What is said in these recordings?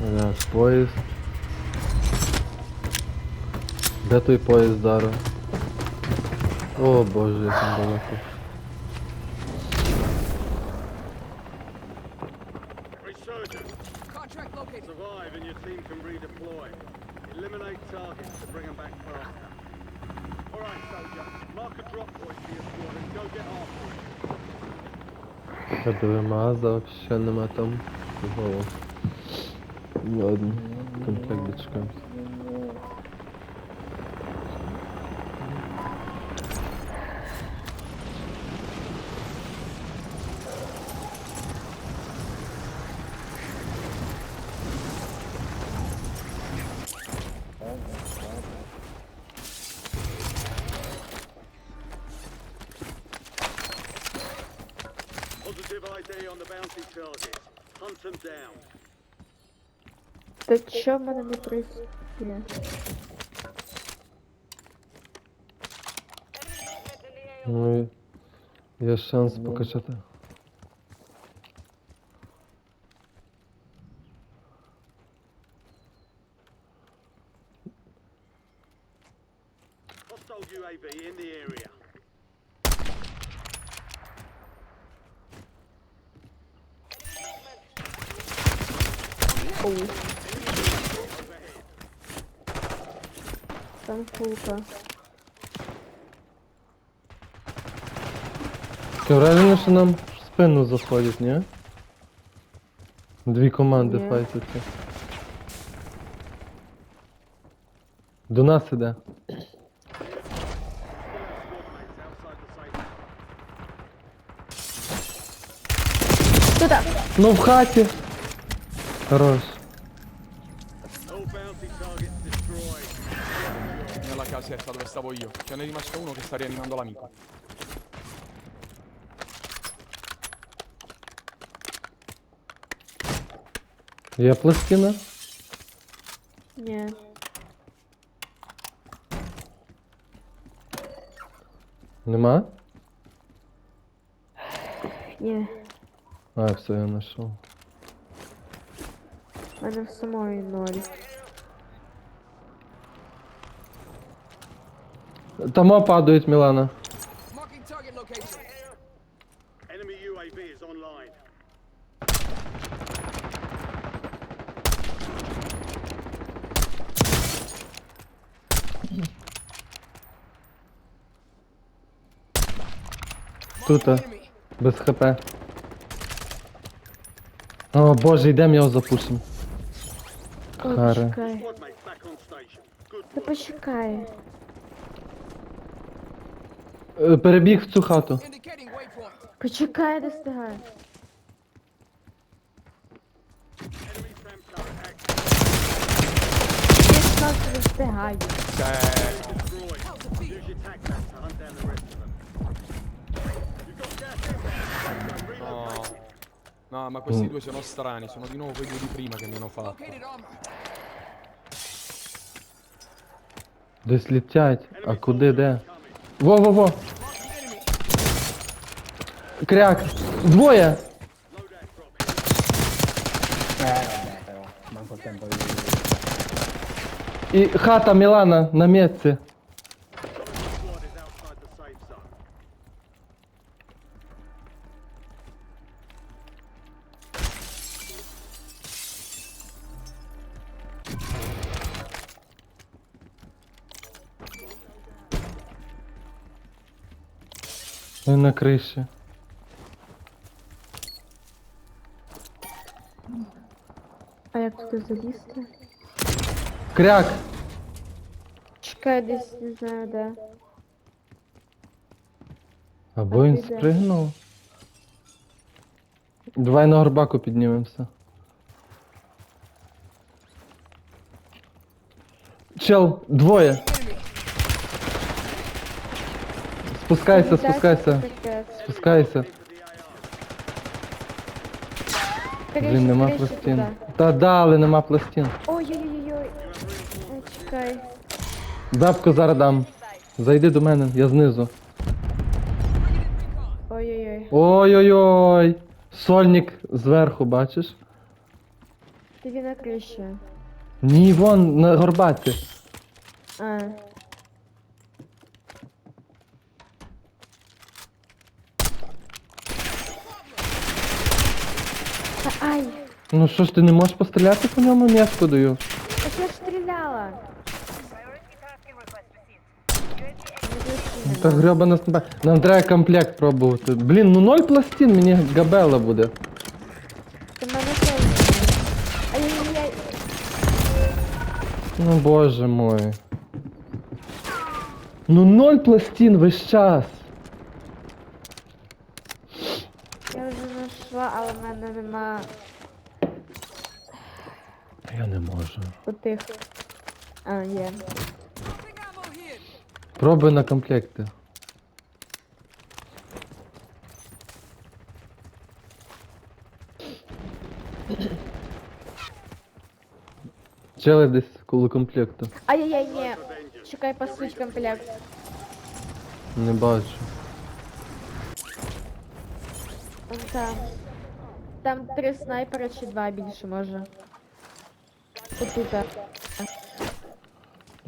Так, поїзд. Де той поїзд зараз? О боже, як він далеко. Survive and your team can redeploy. Eliminate targets to bring them back faster. Alright, soldier. Mark a drop point for your squad and go get after it. КДВ Маза вообще нема там. ładnie. Kontakt do. Positive ID on the bounty target. Hunt them down. Та чо в мене не працює? Ну, і є шанс покачати. Нам в спину заходять, ні? Дві команди Ні. файтяться. До нас іде. Still have squad mates outside the safe zone. Туди! Ну в хаті. Хорош. All bounty targets destroyed. Nella casetta dove stavo io. Ce n'è rimasto uno che sta rianimando l'amico. Є пластина? Ні. Нема? Ні. А, все, я знайшов. У мене в самої ноль. Тамо падають, Мілана. Тут, без хп. О боже, йдемо його запушимо. О, Харе. чекай. Squad mates back on station. Good Та почекай. Е, Перебіг в цю хату. Indicating waypoint. Почекай, turret active. Я сказав, що. Use your to hunt down the rest No. No, ma questi due sono strani. Sono di nuovo due di prima che mi hanno fatto. Десь літять. А куди, де? Во-во-во! Кряк! Двоє! Eh, manco il tempo di... І хата Мілана на місці. Він на криші. А як туди залізти? Кряк! Чекай, десь не знаю де. Або він піде. спригнув. Давай на горбаку піднімемося. Чел, двоє. Спускайся, спускайся. Спускайся. Блін, нема пластин. Та да, але нема пластин. Ой-ой-ой-ой. Ой, Чекай. Бабку зараз дам. Зайди до мене, я знизу. Ой-ой-ой. Ой-ой-ой. Сольник зверху, бачиш? Тобі на криші. Ні, вон на горбаті. А. Та ай! Ну що ж ти не можеш постріляти по ньому м'яско даю? Так я ж стріляла! Ну, Та гребана снайпа. Нам треба комплект пробувати. Блін, ну ноль пластин, мені габела буде. Ти мене теж. Ай-яй-яй. Ну боже мой. Ну ноль пластин весь час. Але в мене нема Я не можу. отих. А, є. Пробуй на комплекти. Чели десь коло комплекту. Ай-яй-яй, ні. Чекай, посуть комплект. Не бачу. Там. Там три снайпера чи два більше може.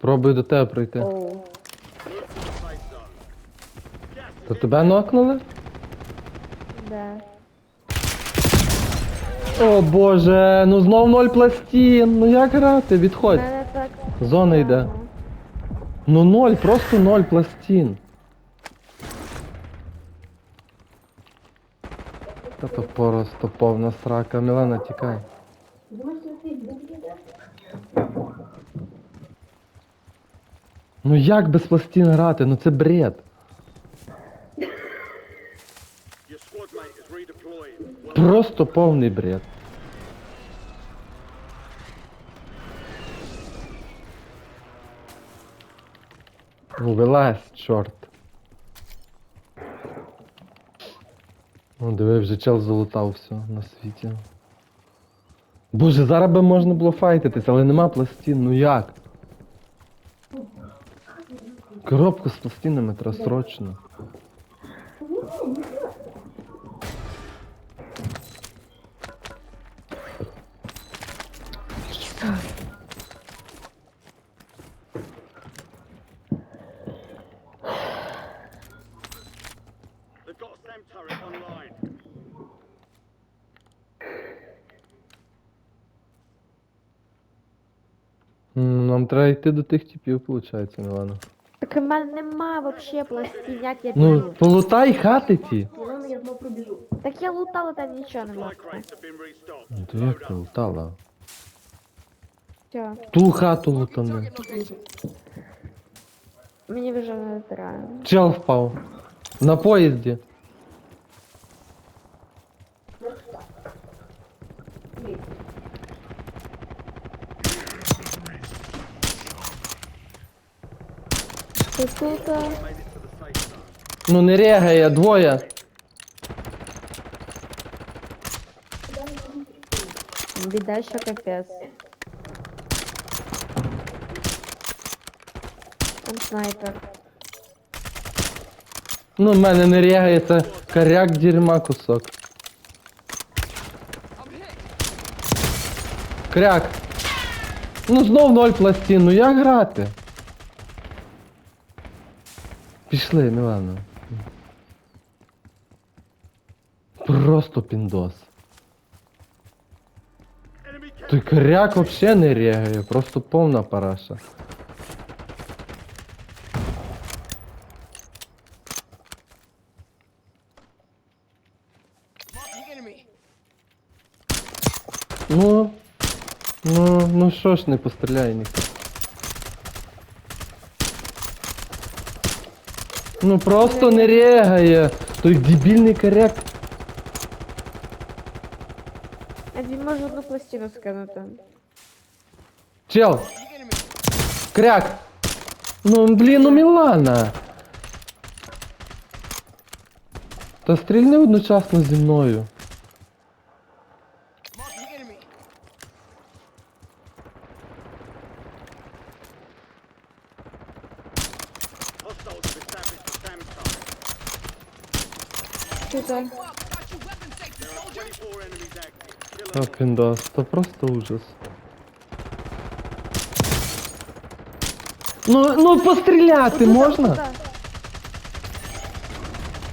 Пробуй до тебе прийти. Оу. То тебе нокнули? Да. О боже, ну знов ноль пластин. Ну як грати? Відходь. мене так. Зона йде. Ну ноль, просто ноль пластин. Та то просто повна срака. Мілана, тікай. Ну як без пластин грати? Ну це бред. Просто повний бред. Ну, вилазь, чорт. Ну, диви, вже чел залутав все на світі. Боже, зараз би можна було файтитись, але нема пластин, ну як? Коробку з пластинами треба срочно. Нам треба йти до тих типів, виходить, Мілана. Так у мене нема вообще пластин, як я Ну, полутай хати ті. Так я лутала там нічого нема. Ну, то як полутала? Все, Ту хату лутани. мені вже не треба. Чел впав. На поїзді. Ти тут? Ну не регає, двоє. Біда, що капець. Там снайпер. Ну в мене не регає, це коряк дерьма кусок. Кряк. Ну знов ноль пластин, ну як грати? Пішли, Мілана. Просто піндос. Enemy Той коряк вообще не регає, просто повна параша. Marking enemy. Ну, ну, ну що ж не постріляй ніхто. Ну просто не регає. Той дебільний коряк. А він може одну пластину скинути. Чел, кряк. Ну, блін, ну Мілана. Та стрільни одночасно зі мною. still Та піндос, то просто ужас. Ну, ну постріляти можна? Куда?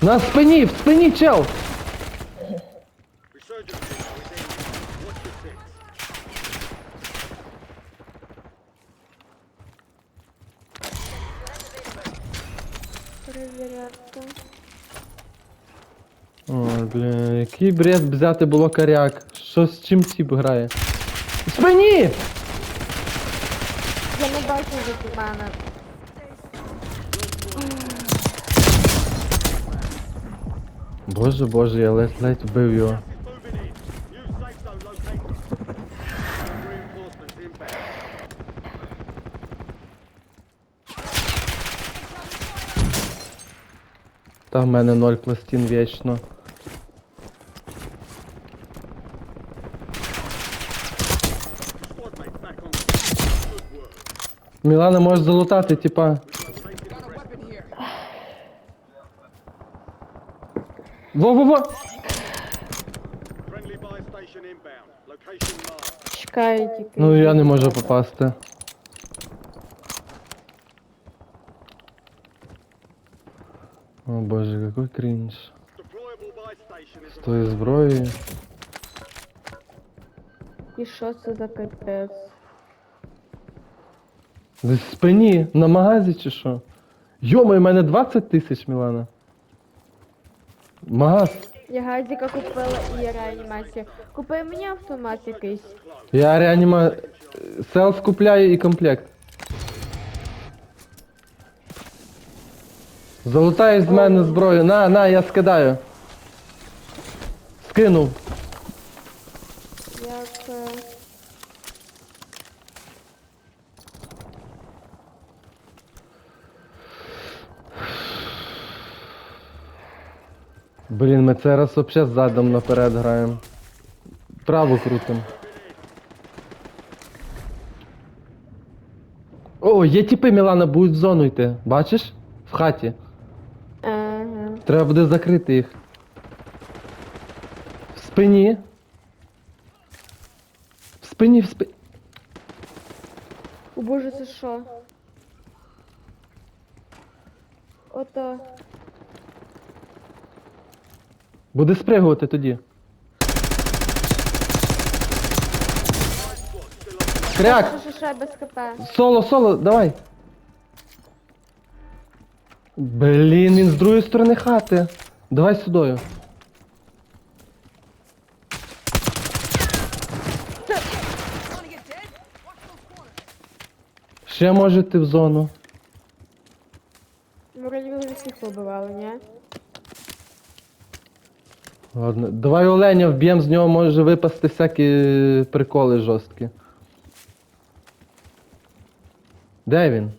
На спині, в спині чел! Який бред взяти було коряк. Що з чим тіп грає? Спині! Я не бачу від мене. Боже, боже, я ледь ледь вбив його. Та в мене ноль пластин вічно. Мілана може залутати, типа. Got a weapon here. Во-во-во! Friendly buy station inbound. Location marked. Чекаю тільки. Ну я не можу попасти. О боже, який крінж. Deployable buy station is З тої зброї. І що це за капець? В спині, на магазі чи що? Йома, у мене 20 тисяч, Мілана. Магаз. Я газіка купила і реанімацію. Купи мені автомат якийсь. Я реаніма... Селф купляю і комплект. Залутаєш з мене зброю. На, на, я скидаю. Скинув. Як. е, Блін, ми це раз взагалі задом наперед граємо. Право крутим. О, є тіпи Мілана, будуть в зону йти. Бачиш? В хаті. Ага. Треба буде закрити їх. В спині. В спині, в спині. О боже, це що? Ото. Буде спригувати тоді. Кряк! Що, без. Соло, соло, давай. Блін, він з другої сторони хати. Давай сюдою. Ще можете в зону. Ну, вроді ви всіх побивали, ні? Ладно. Давай оленя вб'єм, з нього може випасти всякі приколи жорсткі. Де він?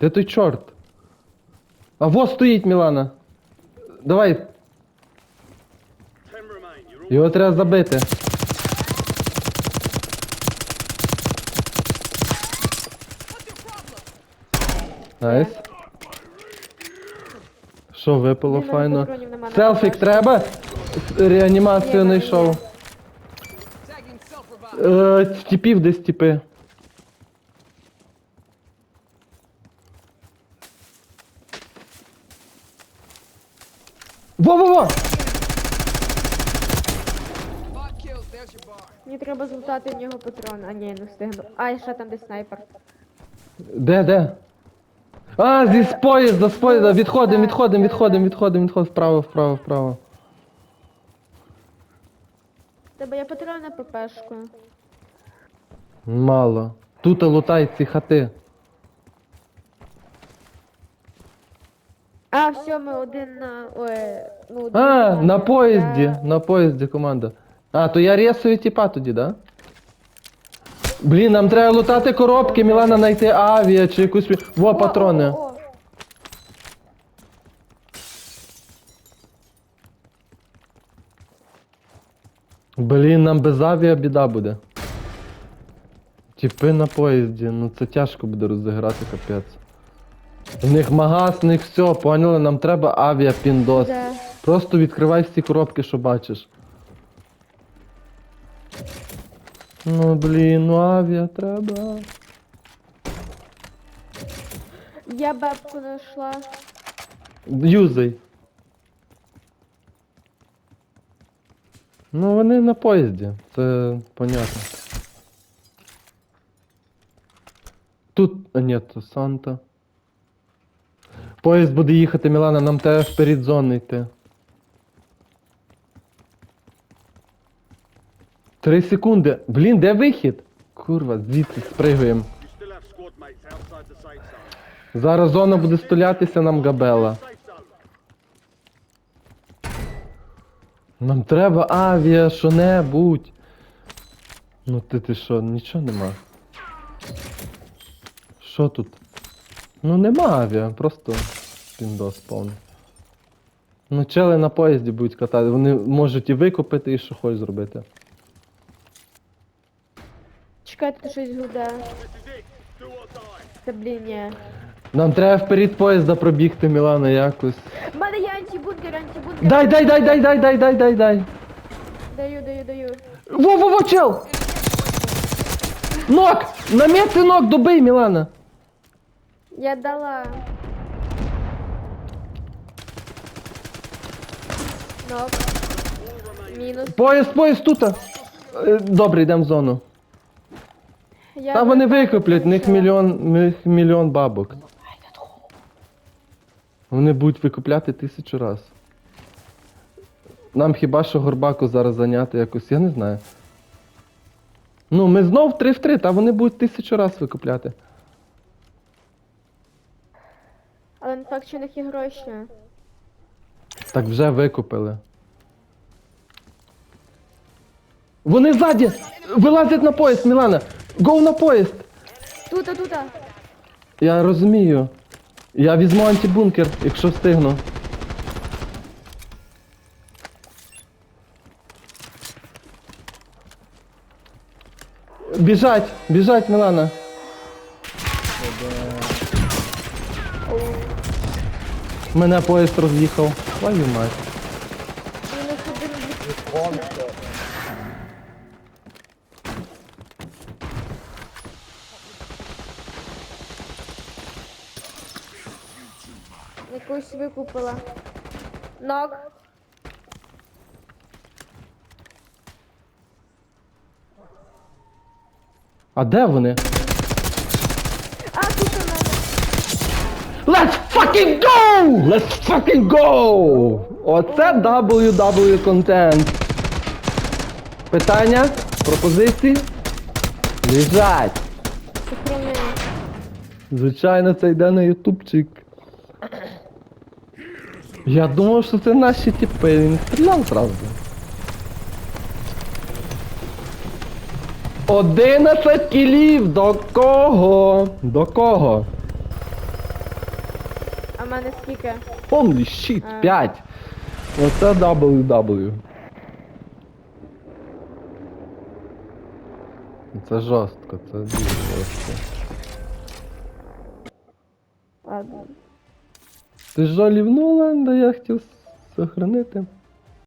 Де той чорт? А во стоїть Мілана. Давай, його треба забити. Найс. Що випало файно? Селфік треба? Реанімацію Ні, ні, знайшов. Tagging self-revive. Е, тіпів десь тіпи. Во-во-во! Мені треба злутати в нього патрон. А ні, не встигну. А, і ще там де снайпер. Де, де? А, зі з поїзда, з поїзда. Відходимо, відходимо, відходимо, відходимо, відходимо. Вправо, вправо, вправо. Тебе є патрон на ППшку. Мало. Тут лутай ці хати. А, все, ми один на. Ой, ну один А, на- на поїзді, на поїзді команда. А, то я рєсую тіпа тоді, да? Блін, нам треба лутати коробки, Мілана знайти авіа чи якусь. пі- Во, О, патрони. о, о. Блін, нам без авіа біда буде. Тіпи на поїзді, ну це тяжко буде розіграти, капець. В них магаз, в них все, поняли? Нам треба авіа піндос. Де? Просто відкривай всі коробки, що бачиш. Ну блін, ну авіа треба. Я бабку знайшла. Юзай. Ну вони на поїзді, це понятно. Тут. А ні, то Санта. Поїзд буде їхати, Мілана, нам треба вперед зони йти. Три секунди. Блін, де вихід? Курва, звідси спригуємо. Зараз зона буде стулятися нам габела. Нам треба авіа, що-небудь. Ну ти ти що, нічого нема. Що тут? Ну нема авіа, просто піндос повний. Ну чели на поїзді будуть катати, вони можуть і викупити, і що хочуть зробити. Чекайте, щось гуде. Та блін, ні. Нам треба вперед поїзда пробігти, Мілана, якось. У мене є антибункер, антибункер. Дай, дай, дай, дай, дай, дай, дай, дай, дай. Даю, даю, даю. Во, во, во, чел! Нок! Намети нок, добий, Мілана! Я дала. Нок. Мінус. Поїзд, поїзд тут. Е, Добре, йдемо в зону. Я Та вони викуплять, в них мільйон, в них мільйон бабок. Вони будуть викупляти тисячу раз. Нам хіба що горбаку зараз зайняти якось, я не знаю. Ну, ми знов 3 в 3, та вони будуть тисячу раз викупляти. Але не факт, що в них є гроші. Так вже викупили. Вони ззаді! Вилазять на поїзд, Мілана! Гоу на поїзд! Тута, тута. Я розумію. Я візьму антибункер, якщо встигну. Бежать! Бежать, Милана! Мене поезд роз'їхав. Твою мать. Якусь викупила. Ног. А де вони? А, тут у мене. Let's fucking go! Let's fucking go! Оце WW контент. Питання? Пропозиції? Лежать. Звичайно, це йде на ютубчик. Я думав, що це наші типи, він стріляв зразу. 11 кілів! До кого? До кого? А в мене скільки? Holy shit, А. 5. Оце WW. Це жорстко, це дуже жорстко. Ладно. Ти ж жалівнула, да я хотів сохранити.